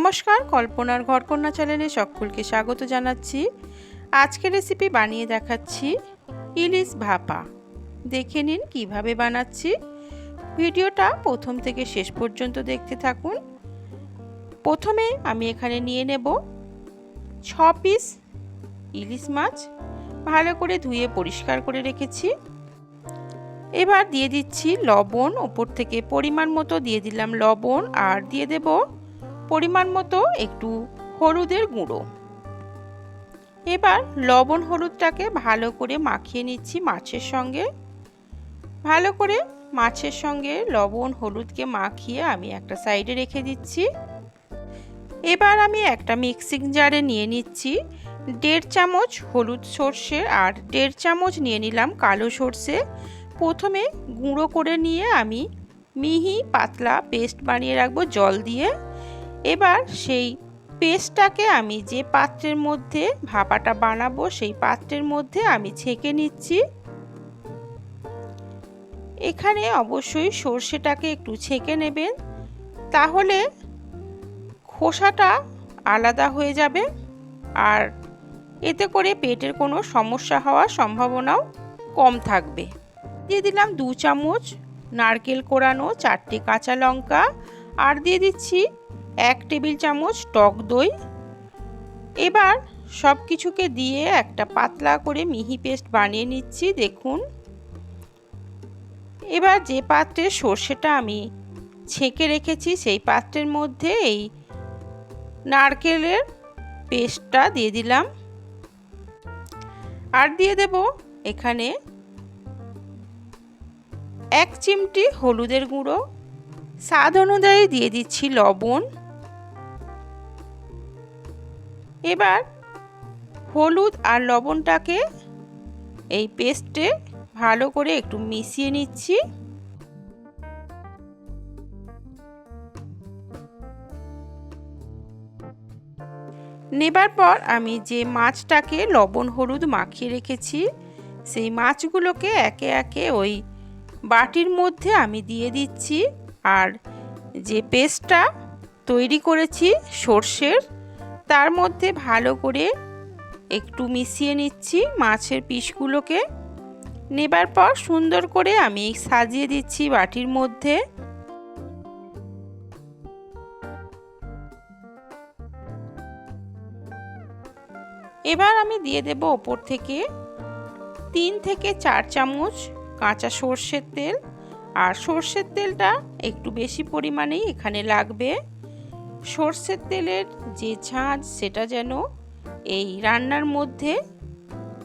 নমস্কার, কল্পনার ঘরকন্যা চ্যানেলে সকলকে স্বাগত জানাচ্ছি। আজকের রেসিপি বানিয়ে দেখাচ্ছি ইলিশ ভাপা। দেখে নিন কীভাবে বানাচ্ছি। ভিডিওটা প্রথম থেকে শেষ পর্যন্ত দেখতে থাকুন। প্রথমে আমি এখানে নিয়ে নেব ছ পিস ইলিশ মাছ। ভালো করে ধুয়ে পরিষ্কার করে রেখেছি। এবার দিয়ে দিচ্ছি লবণ, ওপর থেকে পরিমাণ মতো দিয়ে দিলাম লবণ, আর দিয়ে দেব পরিমাণ মতো একটু হলুদের গুঁড়ো। এবার লবণ হলুদটাকে ভালো করে মাখিয়ে নিচ্ছি মাছের সঙ্গে। ভালো করে মাছের সঙ্গে লবণ হলুদকে মাখিয়ে আমি একটা সাইডে রেখে দিচ্ছি। এবার আমি একটা মিক্সিং জারে নিয়ে নিচ্ছি। দেড় চামচ হলুদ সর্ষে আর দেড় চামচ নিয়ে নিলাম কালো সর্ষে। প্রথমে গুঁড়ো করে নিয়ে আমি মিহি পাতলা পেস্ট বানিয়ে রাখব জল দিয়ে। এবার সেই পেস্টটাকে আমি যে পাত্রের মধ্যে ভাপাটা বানাবো, সেই পাত্রের মধ্যে আমি ছেঁকে নিচ্ছি। এখানে অবশ্যই সর্ষেটাকে একটু ছেঁকে নেবেন। তাহলে খোসাটা আলাদা হয়ে যাবে আর এতে করে পেটের কোনো সমস্যা হওয়ার সম্ভাবনাও কম থাকবে। দিয়ে দিলাম দু চামচ নারকেল কোরানো, চারটে কাঁচা লঙ্কা। আর দিয়ে দিচ্ছি এক টেবিল চামচ টক দই। এবার সব কিছুকে দিয়ে একটা পাতলা করে মিহি পেস্ট বানিয়ে নিচ্ছি, দেখুন। এবার যে পাত্রে সর্ষেটা আমি ছেঁকে রেখেছি, সেই পাত্রের মধ্যে এই নারকেলের পেস্টটা দিয়ে দিলাম। আর দিয়ে দেব এখানে এক চিমটি হলুদের গুঁড়ো। স্বাদ অনুযায়ী দিয়ে দিচ্ছি লবণ। এবার হলুদ আর লবণটাকে এই পেস্টে ভালো করে একটু মিশিয়ে নিচ্ছি। নেবার পর আমি যে মাছটাকে লবণ হলুদ মাখিয়ে রেখেছি, সেই মাছগুলোকে একে একে ওই বাটির মধ্যে আমি দিয়ে দিচ্ছি। আর যে পেস্টটা তৈরি করেছি সর্ষের তার মধ্যে ভালো করে একটু মিশিয়ে নিচ্ছি মাছের পিসগুলোকে। নেবার পর সুন্দর করে আমি সাজিয়ে দিচ্ছি বাটির মধ্যে। এবার আমি দিয়ে দেব ওপর থেকে তিন থেকে চার চামচ কাঁচা সর্ষের তেল। আর সর্ষের তেলটা একটু বেশি পরিমাণেই এখানে লাগবে। সর্ষের তেলের যে ঝাঁঝ সেটা যেন এই রান্নার মধ্যে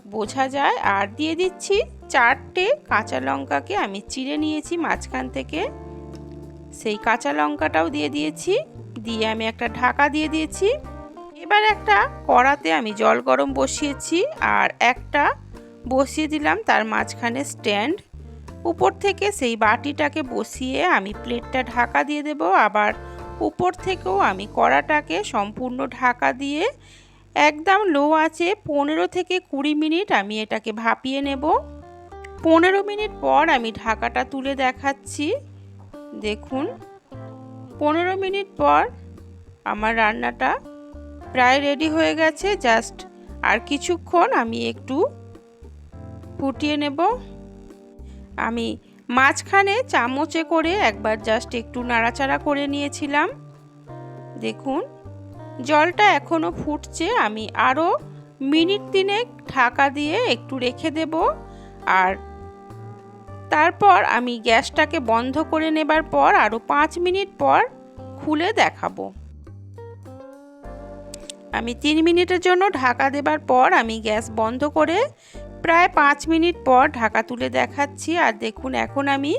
বোঝা যায়। আর দিয়ে দিচ্ছি চারটে কাঁচা লঙ্কাকে। আমি চিড়ে নিয়েছি মাঝখান থেকে। সেই কাঁচা লঙ্কাটাও দিয়ে দিয়েছি। দিয়ে আমি একটা ঢাকা দিয়ে দিয়েছি। এবার একটা কড়াতে আমি জল গরম বসিয়েছি। আর একটা বসিয়ে দিলাম তার মাঝখানে স্ট্যান্ড। উপর থেকে সেই বাটিটাকে বসিয়ে আমি প্লেটটা ঢাকা দিয়ে দেব। আবার উপর থেকেও আমি কড়াটাকে সম্পূর্ণ ঢাকা দিয়ে একদম লো আছে পনেরো থেকে কুড়ি মিনিট আমি এটাকে ভাপিয়ে নেব। পনেরো মিনিট পর আমি ঢাকাটা তুলে দেখাচ্ছি। দেখুন, পনেরো মিনিট পর আমার রান্নাটা প্রায় রেডি হয়ে গেছে। জাস্ট আর কিছুক্ষণ আমি একটু ফুটিয়ে নেব। আমি মাঝখানে চামচে করে একবার জাস্ট একটু নাড়াচাড়া করে নিয়েছিলাম। দেখুন, জলটা এখনও ফুটছে, আমি আরও মিনিট তিনেক ঢাকা দিয়ে একটু রেখে দেব আর তারপর আমি গ্যাসটাকে বন্ধ করে নেবার পর আরও পাঁচ মিনিট পর খুলে দেখাবো। আমি তিন মিনিটের জন্য ঢাকা দেবার পর আমি গ্যাস বন্ধ করে প্রায় পাঁচ মিনিট পর ঢাকা তুলে দেখাচ্ছি আর দেখুন, এখন আমি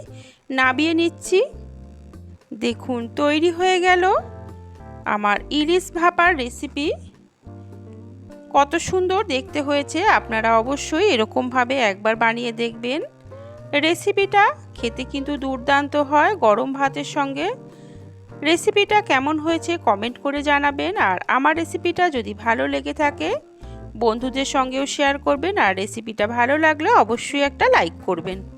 নাবিয়ে নিচ্ছি। দেখুন, তৈরি হয়ে গেল আমার ইলিশ ভাপার রেসিপি কত সুন্দর দেখতে হয়েছে, আপনারা অবশ্যই এরকমভাবে একবার বানিয়ে দেখবেন। রেসিপিটা খেতে কিন্তু দুর্দান্ত হয় গরম ভাতের সঙ্গে। রেসিপিটা কেমন হয়েছে কমেন্ট করে জানাবেন। আর আমার রেসিপিটা যদি ভালো লেগে থাকে বন্ধুদের সঙ্গেও শেয়ার করবেন আর রেসিপিটা ভালো লাগলে অবশ্যই একটা লাইক করবেন।